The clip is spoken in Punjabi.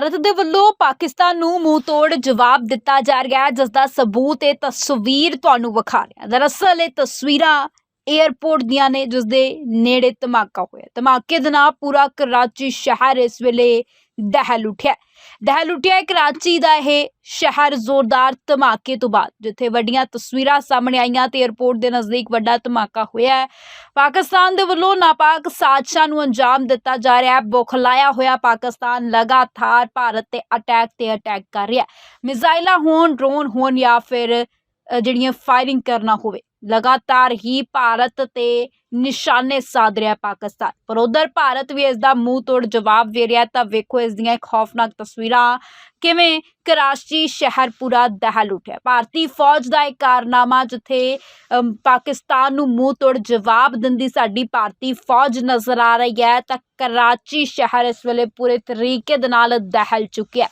ਭਾਰਤ ਦੇ ਵੱਲੋਂ ਪਾਕਿਸਤਾਨ ਨੂੰ ਮੂੰਹ ਤੋੜ ਜਵਾਬ ਦਿੱਤਾ ਜਾ ਰਿਹਾ ਹੈ ਜਿਸ ਦਾ ਸਬੂਤ ਇਹ ਤਸਵੀਰ ਤੁਹਾਨੂੰ ਵਿਖਾ ਰਿਹਾ ਦਰਅਸਲ ਇਹ ਤਸਵੀਰਾਂ 에ਅਰਪੋਰਟ ਦੀਆਂ ਨੇ ਜਿਸ ਦੇ ਨੇੜੇ ਧਮਾਕਾ ਹੋਇਆ ਧਮਾਕੇ ਦੇ ਨਾਲ ਪੂਰਾ ਕਰਾਚੀ ਸ਼ਹਿਰ ਇਸ ਵੇਲੇ ਦਹਿਲ ਉੱਠਿਆ। ਦਹਿਲ ਉੱਠਿਆ ਹੈ ਕਰਾਚੀ ਦਾ ਇਹ ਸ਼ਹਿਰ ਜ਼ੋਰਦਾਰ ਧਮਾਕੇ ਤੋਂ ਬਾਅਦ, ਜਿੱਥੇ ਵੱਡੀਆਂ ਤਸਵੀਰਾਂ ਸਾਹਮਣੇ ਆਈਆਂ ਤੇ 에ਅਰਪੋਰਟ ਦੇ ਨਜ਼ਦੀਕ ਵੱਡਾ ਧਮਾਕਾ ਹੋਇਆ ਹੈ। ਪਾਕਿਸਤਾਨ ਦੇ ਵੱਲੋਂ ਨਾਪਾਕ ਸਾਜ਼ਿਸ਼ਾਂ ਨੂੰ ਅੰਜਾਮ ਦਿੱਤਾ ਜਾ ਰਿਹਾ ਹੈ। ਬੁਖਲਾਇਆ ਹੋਇਆ ਪਾਕਿਸਤਾਨ ਲਗਾਤਾਰ ਭਾਰਤ ਤੇ ਅਟੈਕ ਤੇ ਅਟੈਕ ਕਰ ਰਿਹਾ ਹੈ। ਮਿਜ਼ਾਈਲਾਂ ਹੋਣ ਡਰੋਨ ਹੋਣ ਜਾਂ ਫਿਰ ਜਿਹੜੀਆਂ ਫਾਇਰਿੰਗ ਕਰਨਾ ਹੋਵੇ। ਲਗਾਤਾਰ ਹੀ ਭਾਰਤ ਤੇ ਨਿਸ਼ਾਨੇ ਸਾਧ ਰਿਹਾ ਪਾਕਿਸਤਾਨ। ਪਰ ਉਧਰ ਭਾਰਤ ਵੀ ਇਸ ਦਾ ਮੂੰਹ ਤੋੜ ਜਵਾਬ ਦੇ ਰਿਹਾ ਤਾਂ ਵੇਖੋ ਇਸ ਦੀਆਂ ਖੌਫਨਾਕ ਤਸਵੀਰਾਂ ਕਿਵੇਂ ਕਰਾਚੀ ਸ਼ਹਿਰ ਪੂਰਾ ਦਹਿਲ ਉੱਠਿਆ ਭਾਰਤੀ ਫੌਜ ਦਾ ਇਹ ਕਾਰਨਾਮਾ ਜਿੱਥੇ ਪਾਕਿਸਤਾਨ ਨੂੰ ਮੂੰਹ ਤੋੜ ਜਵਾਬ ਦਿੰਦੀ ਸਾਡੀ ਭਾਰਤੀ ਫੌਜ ਨਜ਼ਰ ਆ ਰਹੀ ਹੈ, ਤਾਂ ਕਰਾਚੀ ਸ਼ਹਿਰ ਇਸ ਵੇਲੇ ਪੂਰੇ ਤਰੀਕੇ ਦੇ ਨਾਲ ਦਹਿਲ ਚੁੱਕਿਆ